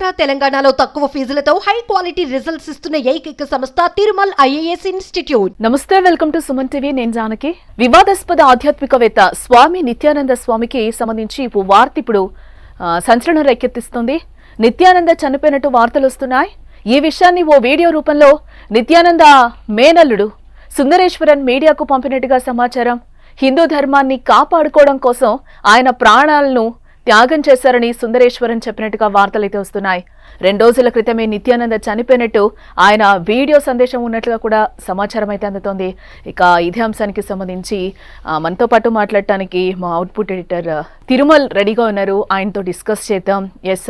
ఆంధ్ర తెలంగాణలో తక్కువ ఫీజులతో high quality results ఇస్తున్న ఏకైక సంస్థ తిరుమల్ ఐఏఎస్ ఇన్స్టిట్యూట్. నమస్తే వెల్కమ్ టు సుమన్ టీవీ. నేను జానకి. వివాదాస్పద ఆధ్యాత్మికవేత్త స్వామి నిత్యానంద స్వామికి సంబంధించి ఇప్పుడు వార్త ఇప్పుడు సంచలనం రేకెత్తిస్తుంది. నిత్యానంద చనిపోయినట్టు వార్తలు వస్తున్నాయి. ఈ విషయాన్ని ఓ వీడియో రూపంలో నిత్యానంద మేనల్లుడు సుందరేశ్వరన్ మీడియాకు పంపినట్టుగా సమాచారం. హిందూ ధర్మాన్ని కాపాడుకోవడం కోసం ఆయన ప్రాణాలను త్యాగం చేశారని సుందరేశ్వరన్ చెప్పినట్టుగా వార్తలైతే వస్తున్నాయి. రెండు రోజుల క్రితమే నిత్యానంద చనిపోయినట్టు ఆయన వీడియో సందేశం ఉన్నట్లుగా కూడా సమాచారం అయితే అందుతోంది. ఇక ఇదే అంశానికి సంబంధించి మనతో పాటు మాట్లాడటానికి మా అవుట్పుట్ ఎడిటర్ తిరుమల్ రెడీగా ఉన్నారు. ఆయనతో డిస్కస్ చేద్దాం. ఎస్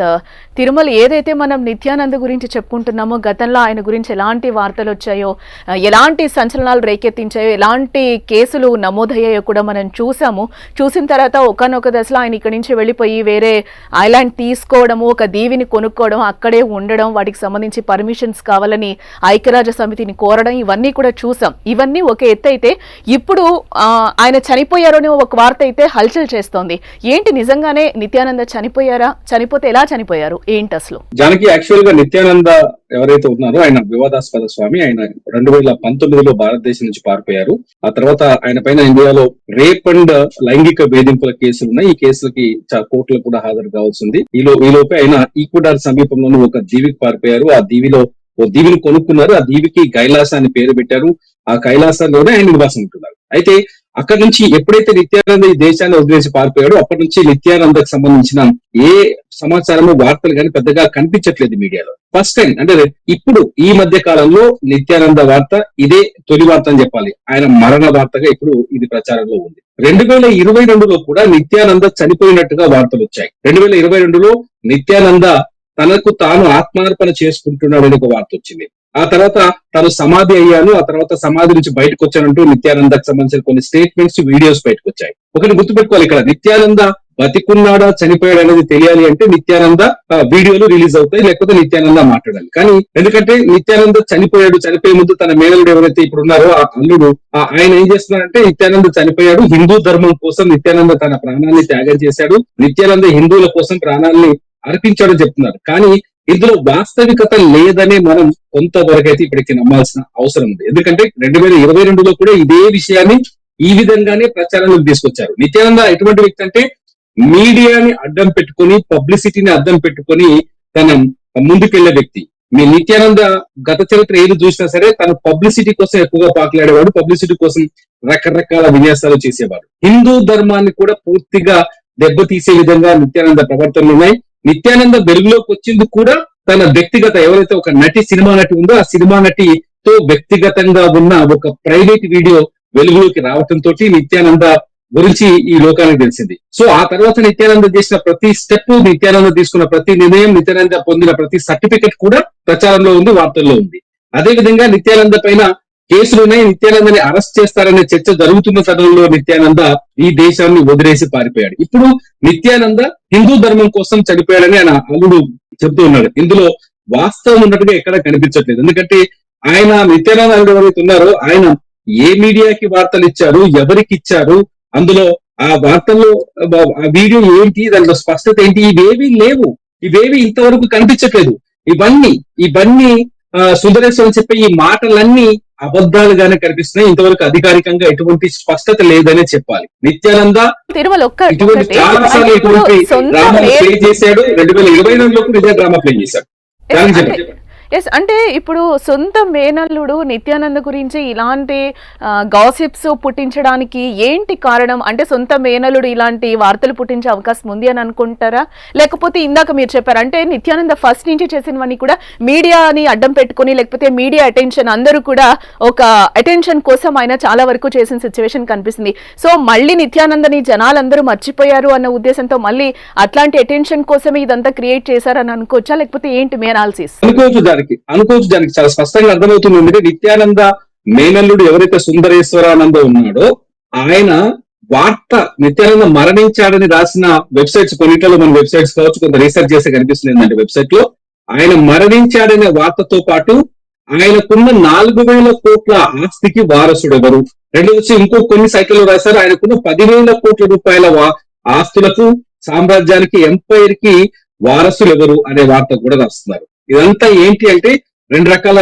తిరుమల్ ఏదైతే మనం నిత్యానంద గురించి చెప్పుకుంటున్నామో గతంలో ఆయన గురించి ఎలాంటి వార్తలు వచ్చాయో ఎలాంటి సంచలనాలు రేకెత్తించాయో ఎలాంటి కేసులు నమోదయ్యాయో కూడా మనం చూసాము. చూసిన తర్వాత ఒకనొక దశలో ఆయన ఇక్కడి నుంచి వెళ్ళిపోయి వేరే ఐలాండ్ తీసుకోవడము ఒక దీవిని కొనుక్కోవడం అక్కడే ఉండడం వాటికి సంబంధించి పర్మిషన్స్ కావాలని ఐక్యరాజ్య సమితిని కోరడం ఇవన్నీ కూడా చూసాం. ఇవన్నీ ఒక ఎత్తు అయితే ఇప్పుడు ఆ, ఆయన చనిపోయారు అని ఒక వార్త అయితే హల్చల్ చేస్తోంది. ఏంటి నిజంగానే నిత్యానంద చనిపోయారా? చనిపోతే ఎలా చనిపోయారు? ఏంటి అసలు? జానకి యాక్చువల్గా నిత్యానంద ఎవరైతే ఉన్నారో ఆయన వివాదాస్పద స్వామి ఆయన రెండు వేల పంతొమ్మిదిలో భారతదేశం నుంచి పారిపోయారు. ఆ తర్వాత ఆయన పైన ఇండియాలో రేప్ అండ్ లైంగిక వేధింపుల కేసులు ఉన్నాయి. ఈ కేసులకి చా- కోర్టులకు కూడా హాజరు కావాల్సింది ఈ ఈలోపే ఆయన ఈక్వడార్ సమీపంలోని ఒక దీవికి పారిపోయారు. ఆ దీవిలో ఓ దీవిని కొనుక్కున్నారు. ఆ దీవికి కైలాస అని పేరు పెట్టారు. ఆ కైలాసంలోనే ఆయన నివాసం ఉంటున్నారు. అయితే అక్కడ నుంచి ఎప్పుడైతే నిత్యానంద ఈ దేశాన్ని వదిలేసి పారిపోయాడో అప్పటి నుంచి నిత్యానందకు సంబంధించిన ఏ సమాచారము వార్తలు కానీ పెద్దగా కనిపించట్లేదు మీడియాలో. ఫస్ట్ టైం అంటే ఇప్పుడు ఈ మధ్య కాలంలో నిత్యానంద వార్త ఇదే తొలి వార్త అని చెప్పాలి. ఆయన మరణ వార్తగా ఇప్పుడు ఇది ప్రచారంలో ఉంది. రెండు వేల ఇరవై రెండులో కూడా నిత్యానంద చనిపోయినట్టుగా వార్తలు వచ్చాయి. రెండు వేల ఇరవై రెండులో నిత్యానంద తనకు తాను ఆత్మార్పణ చేసుకుంటున్నాడని ఒక వార్త వచ్చింది. ఆ తర్వాత తను సమాధి అయ్యాను ఆ తర్వాత సమాధి నుంచి బయటకు వచ్చానంటూ నిత్యానందకు సంబంధించిన కొన్ని స్టేట్మెంట్స్ వీడియోస్ బయటకు వచ్చాయి ఒకటి గుర్తుపెట్టుకోవాలి ఇక్కడ నిత్యానంద బతికున్నాడా చనిపోయాడు అనేది తెలియాలి అంటే నిత్యానంద వీడియోలు రిలీజ్ అవుతాయి లేకపోతే నిత్యానంద మాట్లాడాలి. కానీ ఎందుకంటే నిత్యానంద చనిపోయాడు చనిపోయే ముందు తన మేనలుడు ఎవరైతే ఇప్పుడు ఉన్నారో ఆ అల్లుడు ఆయన ఏం చేస్తున్నారంటే నిత్యానంద చనిపోయాడు హిందూ ధర్మం కోసం నిత్యానంద తన ప్రాణాన్ని త్యాగం చేశాడు నిత్యానంద హిందువుల కోసం ప్రాణాన్ని అర్పించాడని చెప్తున్నారు. కానీ ఇందులో వాస్తవికత లేదనే మనం కొంతవరకైతే ఇప్పటికి నమ్మాల్సిన అవసరం ఉంది. ఎందుకంటే రెండు వేల ఇరవై రెండులో కూడా ఇదే విషయాన్ని ఈ విధంగానే ప్రచారంలోకి తీసుకొచ్చారు. నిత్యానంద ఎటువంటి వ్యక్తి అంటే మీడియాని అడ్డం పెట్టుకొని పబ్లిసిటీని అడ్డం పెట్టుకొని తన ముందుకెళ్ళే వ్యక్తి. మీ నిత్యానంద గత చరిత్ర ఏది చూసినా సరే తను పబ్లిసిటీ కోసం ఎక్కువగా పాకులాడేవాడు పబ్లిసిటీ కోసం రకరకాల విన్యాసాలు చేసేవాడు. హిందూ ధర్మాన్ని కూడా పూర్తిగా దెబ్బతీసే విధంగా నిత్యానంద ప్రవర్తనలు ఉన్నాయి. నిత్యానంద వెలుగులోకి వచ్చింది కూడా తన వ్యక్తిగత ఎవరైతే ఒక నటి సినిమా నటి ఉందో ఆ సినిమా నటితో వ్యక్తిగతంగా ఉన్న ఒక ప్రైవేట్ వీడియో వెలుగులోకి రావటంతో నిత్యానంద గురించి ఈ లోకానికి తెలిసింది. సో ఆ తర్వాత నిత్యానంద చేసిన ప్రతి స్టెప్ నిత్యానంద తీసుకున్న ప్రతి నిర్ణయం నిత్యానంద పొందిన ప్రతి సర్టిఫికెట్ కూడా ప్రచారంలో ఉంది వార్తల్లో ఉంది. అదే విధంగా నిత్యానంద పైన కేసులోనే నిత్యానందని అరెస్ట్ చేస్తారనే చర్చ జరుగుతున్న తరుణంలో నిత్యానంద ఈ దేశాన్ని వదిలేసి పారిపోయాడు. ఇప్పుడు నిత్యానంద హిందూ ధర్మం కోసం చనిపోయాడని ఆయన అల్లుడు చెప్తూ ఉన్నాడు. ఇందులో వాస్తవం ఉన్నట్టుగా ఎక్కడ కనిపించట్లేదు. ఎందుకంటే ఆయన నిత్యానంద అల్లుడు ఎవరైతే ఉన్నారో ఆయన ఏ మీడియాకి వార్తలు ఇచ్చారు ఎవరికి ఇచ్చారు అందులో ఆ వార్తల్లో ఆ వీడియో ఏంటి దాంట్లో స్పష్టత ఏంటి ఇవేవి లేవు. ఇవేవి ఇంతవరకు కనిపించట్లేదు. ఇవన్నీ ఇవన్నీ ఆ, సుందరేశ్వరం చెప్పే ఈ మాటలన్నీ అబద్ధాలుగానే కనిపిస్తున్నాయి. ఇంతవరకు అధికారికంగా ఎటువంటి స్పష్టత లేదనే చెప్పాలి. నిత్యానంద ఇటువంటి. చాలా సార్లు ఇటువంటి డ్రామా ప్లే చేశాడు. రెండు వేల ఇరవై కూడా ఇదే డ్రామా ప్లే చేశాడు. ఎస్ అంటే ఇప్పుడు సొంత మేనల్లుడు నిత్యానంద గురించి ఇలాంటి గాసిప్స్ పుట్టించడానికి ఏంటి కారణం? అంటే సొంత మేనల్లుడు ఇలాంటి వార్తలు పుట్టించే అవకాశం ఉంది అని అనుకుంటారా? లేకపోతే ఇందాక మీరు చెప్పారు అంటే నిత్యానంద ఫస్ట్ నుంచి చేసినవన్నీ కూడా మీడియాని అడ్డం పెట్టుకొని లేకపోతే మీడియా అటెన్షన్ అందరూ కూడా ఒక అటెన్షన్ కోసం ఆయన చాలా వరకు చేసిన సిచ్యువేషన్ కనిపిస్తుంది. సో మళ్ళీ నిత్యానందని జనాలందరూ మర్చిపోయారు అన్న ఉద్దేశంతో మళ్ళీ అట్లాంటి అటెన్షన్ కోసమే ఇదంతా క్రియేట్ చేశారని అనుకోవచ్చా? లేకపోతే ఏంటి మీ అనాలిసిస్ అనుకోవచ్చు దానికి అనుకోవచ్చు దానికి చాలా స్పష్టంగా అర్థమవుతుంది ఎందుకంటే నిత్యానంద మేనల్లుడు ఎవరైతే సుందరేశ్వరానంద ఉన్నాడో ఆయన వార్త నిత్యానంద మరణించాడని రాసిన వెబ్సైట్స్ కొన్నిటిలో మన వెబ్సైట్స్ కావచ్చు కొంత రీసెర్చ్ చేస్తే కనిపిస్తుంది ఏంటంటే వెబ్సైట్లో ఆయన మరణించాడనే వార్తతో పాటు ఆయనకున్న నాలుగు వేల కోట్ల ఆస్తికి వారసుడు ఎవరు రెండు వచ్చి ఇంకో కొన్ని సైట్లలో రాశారు ఆయనకున్న పదివేల కోట్ల రూపాయల వా- ఆస్తులకు సామ్రాజ్యానికి ఎంపైర్కి వారసులు ఎవరు అనే వార్త కూడా రాస్తున్నారు. ఇదంతా ఏంటి అంటే రెండు రకాల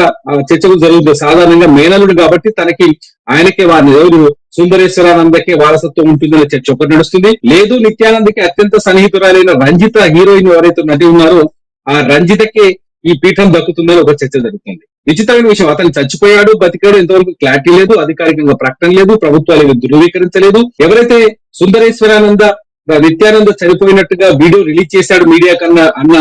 చర్చలు జరుగుతుంది సాధారణంగా మేనలుడు కాబట్టి తనకి ఆయనకే వారిని ఎవరు? సుందరేశ్వరానందకే వారసత్వం ఉంటుందనే చర్చ ఒకటి నడుస్తుంది. లేదు నిత్యానందకి అత్యంత సన్నిహితురాలైన రంజిత హీరోయిన్ ఎవరైతే నటి ఉన్నారో ఆ రంజితకే ఈ పీఠం దక్కుతుందని ఒక చర్చ జరుగుతుంది. విచిత్రమైన విషయం అతను చచ్చిపోయాడు బతికాడు ఇంతవరకు క్లారిటీ లేదు అధికారికంగా ప్రకటన లేదు ప్రభుత్వాలు ధృవీకరించలేదు. ఎవరైతే సుందరేశ్వరానంద నిత్యానంద చనిపోయినట్టుగా వీడియో రిలీజ్ చేశాడు మీడియా కన్నా అన్న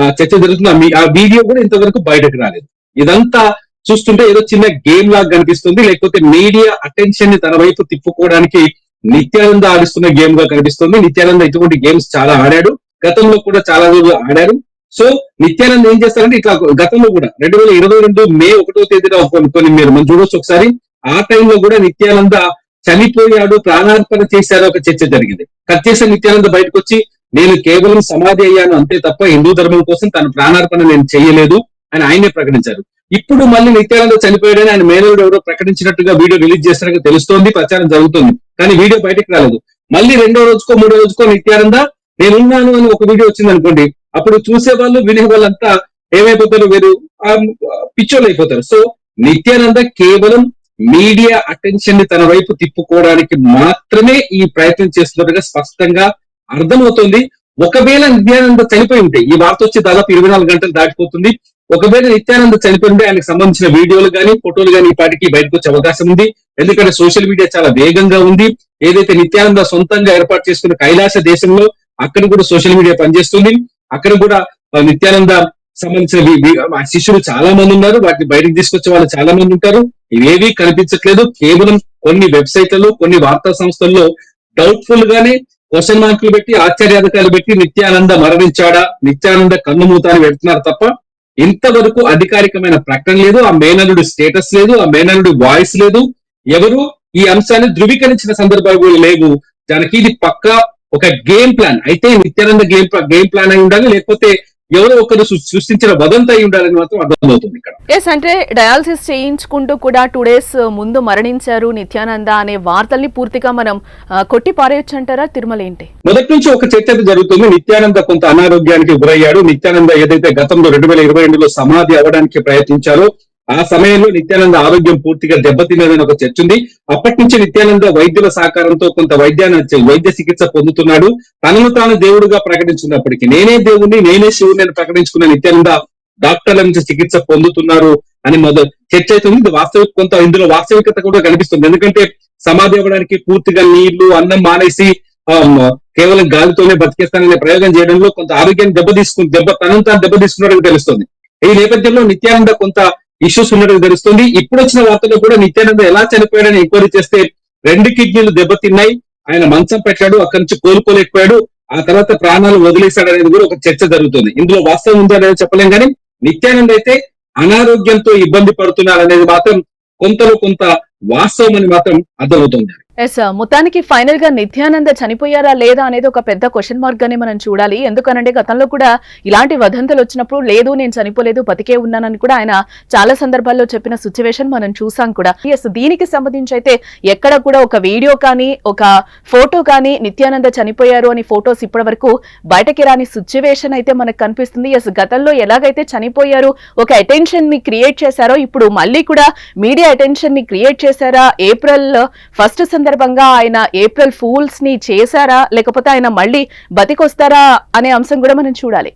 చర్చ జరుగుతుంది. ఆ మీ- ఆ వీడియో కూడా ఇంతవరకు బయటకు రాలేదు. ఇదంతా చూస్తుంటే ఏదో చిన్న గేమ్ లాగా కనిపిస్తుంది. లేకపోతే మీడియా అటెన్షన్ని తన వైపు తిప్పుకోవడానికి నిత్యానంద ఆడిస్తున్న గేమ్గా కనిపిస్తుంది. నిత్యానంద ఇటువంటి గేమ్స్ చాలా ఆడాడు. గతంలో కూడా చాలా రోజులు ఆడారు సో నిత్యానంద్ ఏం చేస్తారంటే ఇట్లా గతంలో కూడా రెండు వేల ఇరవై రెండు మే ఒకటో తేదీన కొన్ని కొన్ని మీరు మనం చూడొచ్చు ఒకసారి. ఆ టైంలో కూడా నిత్యానంద చనిపోయాడు ప్రాణార్పణ చేశారు ఒక చర్చ జరిగింది. కట్ చేసిన నిత్యానంద బయటకు వచ్చి నేను కేవలం సమాధి అయ్యాను అంతే తప్ప హిందూ ధర్మం కోసం తన ప్రాణార్పణ నేను చేయలేదు అని ఆయనే ప్రకటించారు. ఇప్పుడు మళ్ళీ నిత్యానంద చనిపోయాడని ఆయన మేనలుడు ఎవరో ప్రకటించినట్టుగా వీడియో రిలీజ్ చేస్తారని తెలుస్తోంది ప్రచారం జరుగుతుంది. కానీ వీడియో బయటకు రాలేదు. మళ్ళీ రెండో రోజుకో మూడో రోజుకో నిత్యానంద నేనున్నాను అని ఒక వీడియో వచ్చింది అనుకోండి అప్పుడు చూసే వాళ్ళు వినే వాళ్ళంతా ఏమైపోతారు వీరు? పిచ్చోళ్ళు అయిపోతారు సో నిత్యానంద కేవలం మీడియా అటెన్షన్ని తన వైపు తిప్పుకోవడానికి మాత్రమే ఈ ప్రయత్నం చేస్తున్నట్టుగా స్పష్టంగా అర్థమవుతుంది. ఒకవేళ నిత్యానంద చనిపోయి ఉంటే ఈ వార్త వచ్చి దాదాపు ఇరవై నాలుగు గంటలు దాటిపోతుంది. ఒకవేళ నిత్యానంద చనిపోయి ఉంటే ఆయనకు సంబంధించిన వీడియోలు కానీ ఫోటోలు కానీ ఈ పాటికి బయటకు వచ్చే అవకాశం ఉంది. ఎందుకంటే సోషల్ మీడియా చాలా వేగంగా ఉంది. ఏదైతే నిత్యానంద సొంతంగా ఏర్పాటు చేసుకున్న కైలాస దేశంలో అక్కడ కూడా సోషల్ మీడియా పనిచేస్తుంది. అక్కడ కూడా నిత్యానంద సంబంధించిన శిష్యులు చాలా మంది ఉన్నారు. వాటిని బయటకు తీసుకొచ్చే వాళ్ళు చాలా మంది ఉంటారు. ఇవేవి కనిపించట్లేదు. కేవలం కొన్ని వెబ్సైట్లలో కొన్ని వార్తా సంస్థల్లో డౌట్ఫుల్ గానే క్వశ్చన్ మార్కులు పెట్టి ఆశ్చర్యాధికారులు పెట్టి నిత్యానంద మరణించాడా? నిత్యానంద కన్ను మూత అని పెడుతున్నారు తప్ప ఇంతవరకు అధికారికమైన ప్రకటన లేదు ఆ మేనలుడి స్టేటస్ లేదు ఆ మేనలుడి వాయిస్ లేదు. ఎవరు ఈ అంశాన్ని ధృవీకరించిన సందర్భాలు కూడా లేవు. దానికి ఇది పక్కా ఒక గేమ్ ప్లాన్. అయితే నిత్యానంద గేమ్ గేమ్ ప్లాన్ అయి ఉండాలి లేకపోతే ఎవరో ఒకరు సృష్టించిన వదంత అయి ఉండాలని మాత్రం అర్థమవుతుంది ఇక్కడ. ఎస్ అంటే డయాలసిస్ చేయించుకుంటూ కూడా టూ డేస్ ముందు మరణించారు నిత్యానంద అనే వార్తల్ని పూర్తిగా మనం కొట్టి పారేయొచ్చు అంటారా తిరుమల ఏంటి? మొదటి నుంచి ఒక చర్చ జరుగుతుంది. నిత్యానంద కొంత అనారోగ్యానికి గురయ్యాడు. నిత్యానంద ఏదైతే గతంలో రెండు వేల ఇరవై రెండులో సమాధి అవ్వడానికి ప్రయత్నించారో ఆ సమయంలో నిత్యానంద ఆరోగ్యం పూర్తిగా దెబ్బతిన్నదని ఒక చర్చ ఉంది. అప్పటి నుంచి నిత్యానంద వైద్యుల సహకారంతో కొంత వైద్యాన్ని వైద్య చికిత్స పొందుతున్నాడు. తనను తాను దేవుడుగా ప్రకటించుకున్నప్పటికీ నేనే దేవుణ్ణి నేనే శివుని అని ప్రకటించుకున్న నిత్యానంద డాక్టర్ల నుంచి చికిత్స పొందుతున్నారు అని మొదలు చర్చ అవుతుంది ఇది వాస్తవిక కొంత ఇందులో వాస్తవికత కూడా కనిపిస్తుంది. ఎందుకంటే సమాధి అవ్వడానికి పూర్తిగా నీళ్ళు అన్నం మానేసి కేవలం గాలితోనే బతికేస్తాననే ప్రయోగం చేయడంలో కొంత ఆరోగ్యాన్ని దెబ్బ తీసుకుని దెబ్బ తనను తాను దెబ్బ తీసుకున్నట్టు తెలుస్తుంది. ఈ నేపథ్యంలో నిత్యానంద కొంత ఇష్యూస్ ఉన్నట్టు తెలుస్తుంది. ఇప్పుడు వచ్చిన వార్తలో కూడా నిత్యానంద ఎలా చనిపోయాడని ఎంక్వైరీ చేస్తే రెండు కిడ్నీలు దెబ్బతిన్నాయి. ఆయన మంచం పెట్టాడు అక్కడి నుంచి కోలుకోలేకపోయాడు. ఆ తర్వాత ప్రాణాలు వదిలేశాడు అనేది కూడా ఒక చర్చ జరుగుతుంది. ఇందులో వాస్తవం ఉందో అనేది చెప్పలేం కానీ నిత్యానంద అయితే అనారోగ్యంతో ఇబ్బంది పడుతున్నారు అనేది మాత్రం కొంతలో కొంత వాస్తవం అని మాత్రం అర్థమవుతుంది. ఎస్ మొత్తానికి ఫైనల్గా నిత్యానంద చనిపోయారా లేదా అనేది ఒక పెద్ద క్వశ్చన్ మార్క్ గానే మనం చూడాలి. ఎందుకనంటే గతంలో కూడా ఇలాంటి వదంతులు వచ్చినప్పుడు లేదు నేను చనిపోలేదు బతికే ఉన్నానని కూడా ఆయన చాలా సందర్భాల్లో చెప్పిన సిచ్యువేషన్ మనం చూసాం కూడా. ఎస్ దీనికి సంబంధించి అయితే ఎక్కడ కూడా ఒక వీడియో కానీ ఒక ఫోటో కానీ నిత్యానంద చనిపోయారు అని ఫొటోస్ ఇప్పటి వరకు బయటకి రాని సిచ్యువేషన్ అయితే మనకు కనిపిస్తుంది. ఎస్ గతంలో ఎలాగైతే చనిపోయారు ఒక అటెన్షన్ని క్రియేట్ చేశారో ఇప్పుడు మళ్ళీ కూడా మీడియా అటెన్షన్ని క్రియేట్ చేశారా? ఏప్రిల్ ఫస్ట్ సందర్భంగా ఆయన ఏప్రిల్ ఫూల్స్ని చేశారా? లేకపోతే ఆయన మళ్ళీ బతికొస్తారా? అనే అంశం కూడా మనం చూడాలి.